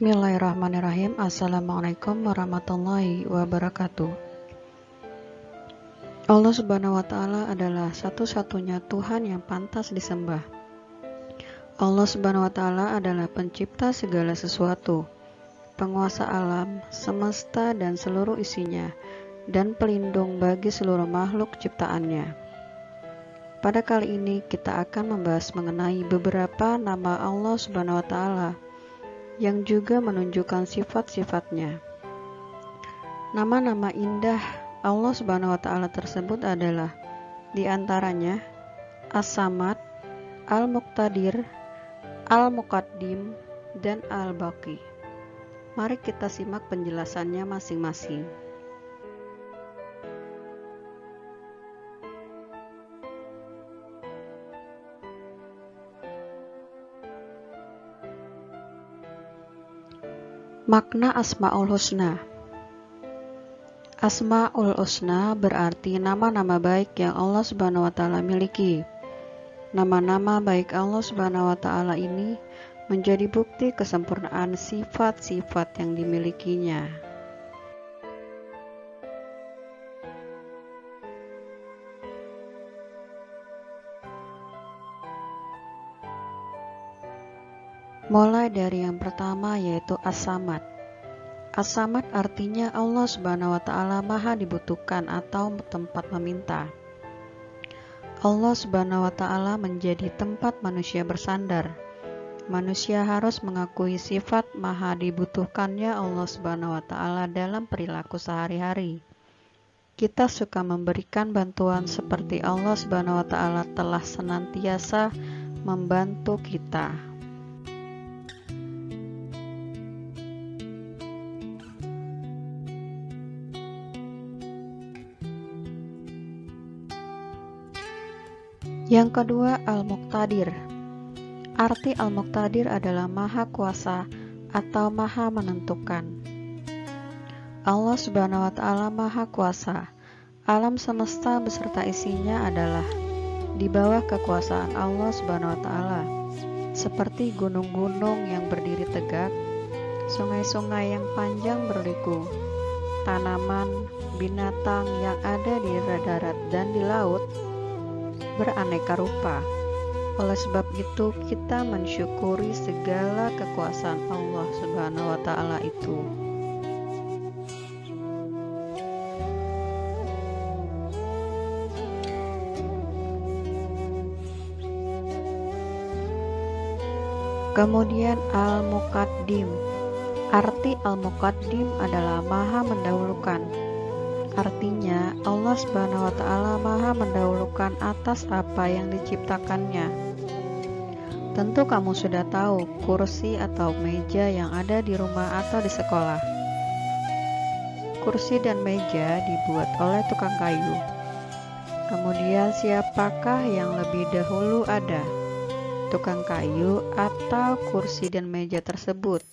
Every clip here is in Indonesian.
Bismillahirrahmanirrahim. Assalamualaikum warahmatullahi wabarakatuh. Allah subhanahu wa ta'ala adalah satu-satunya Tuhan yang pantas disembah. Allah subhanahu wa ta'ala adalah pencipta segala sesuatu Penguasa alam, semesta dan seluruh isinya Dan pelindung bagi seluruh makhluk ciptaannya. Pada kali ini kita akan membahas mengenai beberapa nama Allah subhanahu wa ta'ala yang juga menunjukkan sifat-sifatnya. Nama-nama indah Allah Subhanahu wa taala tersebut adalah di antaranya As-Samad, Al-Muqtadir, Al-Muqaddim, dan Al-Baqi. Mari kita simak penjelasannya masing-masing. Makna Asmaul Husna Asmaul Husna berarti nama-nama baik yang Allah Subhanahu wa taala miliki. Nama-nama baik Allah Subhanahu wa taala ini menjadi bukti kesempurnaan sifat-sifat yang dimilikinya. Mulai dari yang pertama yaitu As-Samad. As-Samad artinya Allah Subhanahu wa taala Maha dibutuhkan atau tempat meminta. Allah Subhanahu wa taala menjadi tempat manusia bersandar. Manusia harus mengakui sifat maha dibutuhkannya Allah Subhanahu wa taala dalam perilaku sehari-hari. Kita suka memberikan bantuan seperti Allah Subhanahu wa taala telah senantiasa membantu kita. Yang kedua, Al-Muqtadir. Arti Al-Muqtadir adalah Maha Kuasa atau Maha Menentukan. Allah Subhanahu wa taala Maha Kuasa. Alam semesta beserta isinya adalah di bawah kekuasaan Allah Subhanahu wa taala. Seperti gunung-gunung yang berdiri tegak, sungai-sungai yang panjang berliku, tanaman, binatang yang ada di darat dan di laut, beraneka rupa. Oleh sebab itu, kita mensyukuri segala kekuasaan Allah Subhanahu wa taala itu. Kemudian Al-Muqaddim. Arti Al-Muqaddim adalah Maha mendahulukan Artinya, Allah Subhanahu wa taala Maha mendahulukan atas apa yang diciptakannya. Tentu kamu sudah tahu kursi atau meja yang ada di rumah atau di sekolah. Kursi dan meja dibuat oleh tukang kayu. Kemudian siapakah yang lebih dahulu ada? Tukang kayu atau kursi dan meja tersebut?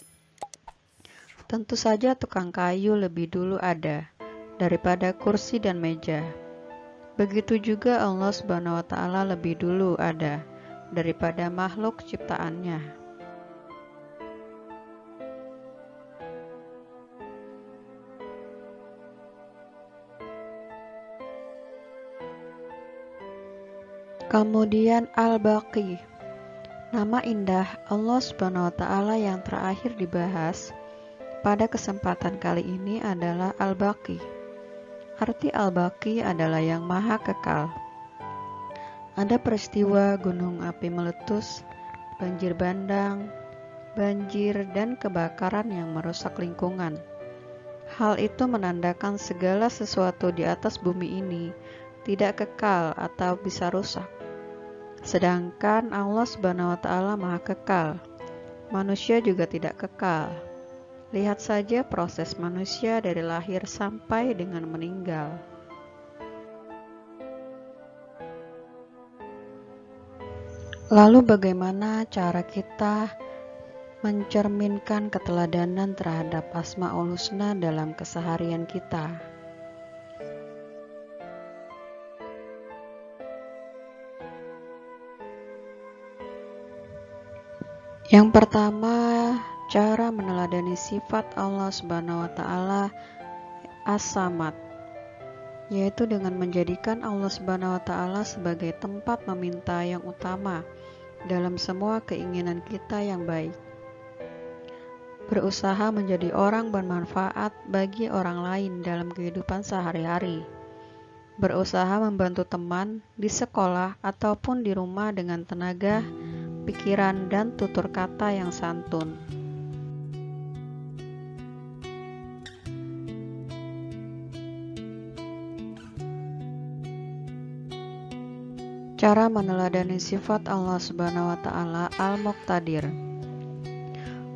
Tentu saja tukang kayu lebih dulu ada daripada kursi dan meja. Begitu juga Allah Subhanahu wa taala lebih dulu ada daripada makhluk ciptaannya. Kemudian Al-Baqi. Nama indah Allah Subhanahu wa taala yang terakhir dibahas pada kesempatan kali ini adalah Al-Baqi. Arti Al-Baqi adalah yang maha kekal. Ada peristiwa gunung api meletus, banjir bandang, banjir, dan kebakaran yang merusak lingkungan. Hal itu menandakan segala sesuatu di atas bumi ini tidak kekal atau bisa rusak. Sedangkan Allah Subhanahu wa taala Maha kekal. Manusia juga tidak kekal. Lihat saja proses manusia dari lahir sampai dengan meninggal. Lalu bagaimana cara kita mencerminkan keteladanan terhadap Asmaul Husna dalam keseharian kita? Yang pertama, cara meneladani sifat Allah Subhanahu wa taala As-Samad yaitu dengan menjadikan Allah Subhanahu wa taala sebagai tempat meminta yang utama dalam semua keinginan kita yang baik. Berusaha menjadi orang bermanfaat bagi orang lain dalam kehidupan sehari-hari. Berusaha membantu teman di sekolah ataupun di rumah dengan tenaga, pikiran, dan tutur kata yang santun. Cara meneladani sifat Allah Subhanahu wa taala Al-Muqtadir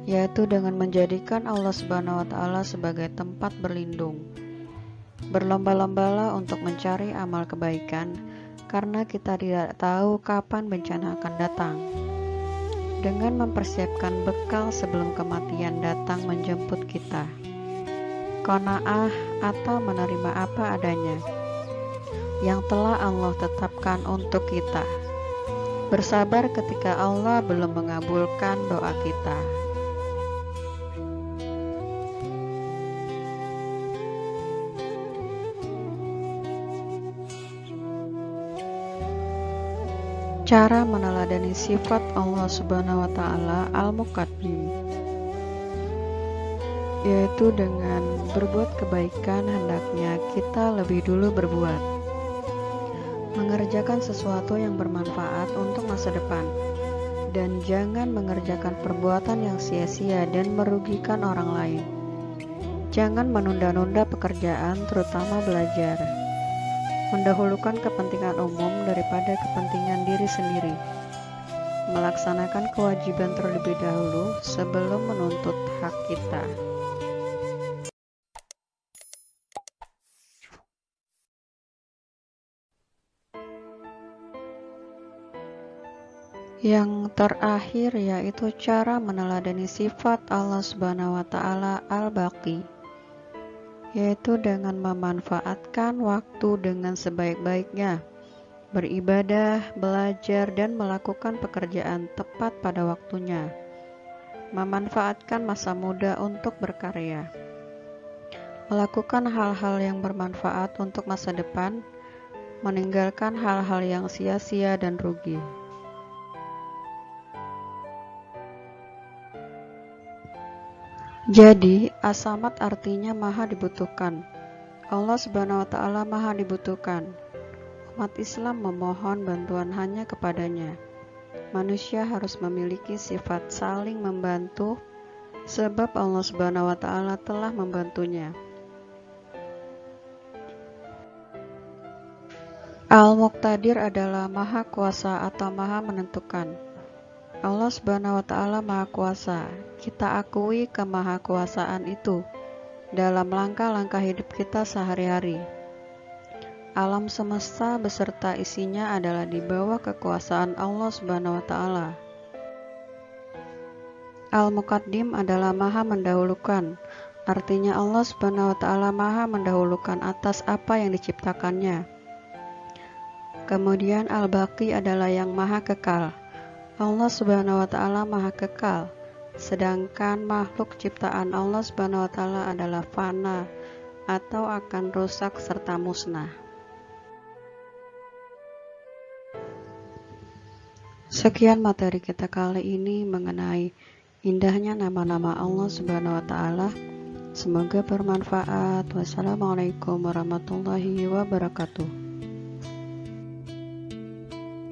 yaitu dengan menjadikan Allah Subhanahu wa taala sebagai tempat berlindung. Berlomba-lombalah untuk mencari amal kebaikan karena kita tidak tahu kapan bencana akan datang. Dengan mempersiapkan bekal sebelum kematian datang menjemput kita. Kona'ah atau menerima apa adanya yang telah Allah tetapkan untuk kita. Bersabar ketika Allah belum mengabulkan doa kita. Cara meneladani sifat Allah Subhanahu wa taala Al-Muqaddim yaitu dengan berbuat kebaikan hendaknya kita lebih dulu berbuat mengerjakan sesuatu yang bermanfaat untuk masa depan, dan jangan mengerjakan perbuatan yang sia-sia dan merugikan orang lain. Jangan menunda-nunda pekerjaan, terutama belajar. Mendahulukan kepentingan umum daripada kepentingan diri sendiri. Melaksanakan kewajiban terlebih dahulu sebelum menuntut hak kita. Yang terakhir yaitu cara meneladani sifat Allah Subhanahu wa taala Al-Baqi yaitu dengan memanfaatkan waktu dengan sebaik-baiknya, beribadah, belajar dan melakukan pekerjaan tepat pada waktunya. Memanfaatkan masa muda untuk berkarya. Melakukan hal-hal yang bermanfaat untuk masa depan, meninggalkan hal-hal yang sia-sia dan rugi. Jadi, asamat artinya maha dibutuhkan. Allah Subhanahu wa taala maha dibutuhkan. Umat Islam memohon bantuan hanya kepadanya. Manusia harus memiliki sifat saling membantu sebab Allah Subhanahu wa taala telah membantunya. Al-Muqtadir adalah maha kuasa atau maha menentukan. Allah Subhanahu wa taala Maha Kuasa. Kita akui kemahakuasaan itu dalam langkah-langkah hidup kita sehari-hari. Alam semesta beserta isinya adalah di bawah kekuasaan Allah Subhanahu wa taala. Al-Muqaddim adalah Maha mendahulukan. Artinya Allah Subhanahu wa taala Maha mendahulukan atas apa yang diciptakannya. Kemudian Al-Baqi adalah yang Maha kekal. Allah Subhanahu wa taala Maha Kekal, sedangkan makhluk ciptaan Allah Subhanahu wa taala adalah fana atau akan rusak serta musnah. Sekian materi kita kali ini mengenai indahnya nama-nama Allah Subhanahu wa taala. Semoga bermanfaat. Wassalamualaikum warahmatullahi wabarakatuh.